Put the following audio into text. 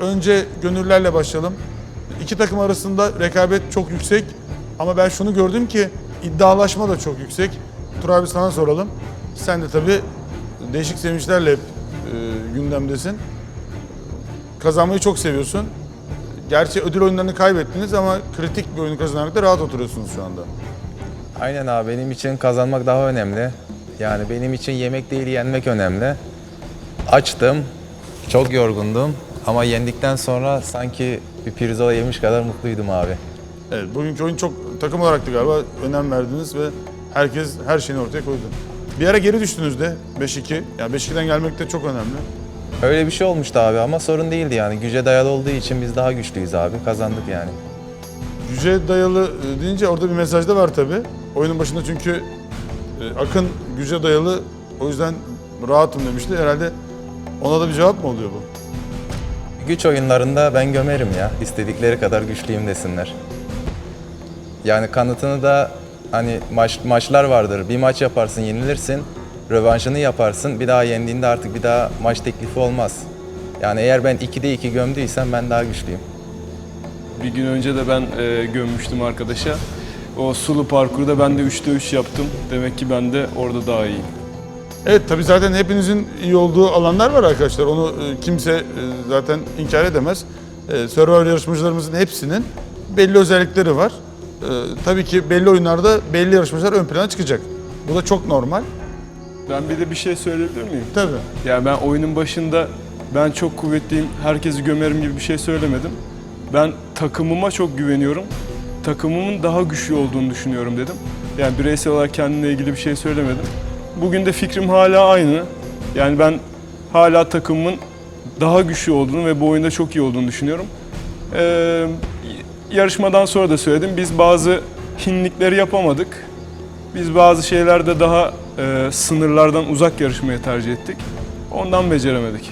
Önce gönüllerle başlayalım. İki takım arasında rekabet çok yüksek ama ben şunu gördüm ki iddialaşma da çok yüksek. Tur abi sana soralım. Sen de tabii değişik sevinçlerle hep e, gündemdesin. Kazanmayı çok seviyorsun. Gerçi ödül oyunlarını kaybettiniz ama kritik bir oyunu kazanarak da rahat oturuyorsunuz şu anda. Aynen abi benim için kazanmak daha önemli. Yani benim için yemek değil yenmek önemli. Açtım, çok yorgundum ama yendikten sonra sanki bir pirzola yemiş kadar mutluydum abi. Evet, bugünkü oyun çok takım olarak da galiba önem verdiniz ve herkes her şeyini ortaya koydu. Bir ara geri düştünüz de 5-2. Yani 5-2'den gelmek de çok önemli. Öyle bir şey olmuştu abi ama sorun değildi yani. Güce dayalı olduğu için biz daha güçlüyüz abi. Kazandık yani. Güce dayalı e, deyince orada bir mesaj da var tabii. Oyunun başında çünkü e, Akın güce dayalı o yüzden rahatım demişti. Herhalde ona da bir cevap mı oluyor bu? Güç oyunlarında ben gömerim ya. İstedikleri kadar güçlüyüm desinler. Yani kanıtını da hani maç, maçlar vardır. Bir maç yaparsın, yenilirsin. Rövanşını yaparsın. Bir daha yendiğinde artık bir daha maç teklifi olmaz. Yani eğer ben 2'de 2 gömdüysem ben daha güçlüyüm. Bir gün önce de ben e, gömmüştüm arkadaşa. O sulu parkurda ben de 3'te 3 yaptım. Demek ki ben de orada daha iyiyim. Evet tabii zaten hepinizin iyi olduğu alanlar var arkadaşlar. Onu e, kimse e, zaten inkar edemez. E, Survivor yarışmacılarımızın hepsinin belli özellikleri var. Tabii ki belli oyunlarda belli yarışmacılar ön plana çıkacak. Bu da çok normal. Ben bir de bir şey söyleyebilir miyim? Tabii. Yani ben oyunun başında ben çok kuvvetliyim, herkesi gömerim gibi bir şey söylemedim. Ben takımıma çok güveniyorum. Takımımın daha güçlü olduğunu düşünüyorum dedim. Yani bireysel olarak kendimle ilgili bir şey söylemedim. Bugün de fikrim hala aynı. Yani ben hala takımımın daha güçlü olduğunu ve bu oyunda çok iyi olduğunu düşünüyorum. Ee, yarışmadan sonra da söyledim. Biz bazı hinlikleri yapamadık. Biz bazı şeylerde daha e, sınırlardan uzak yarışmaya tercih ettik. Ondan beceremedik.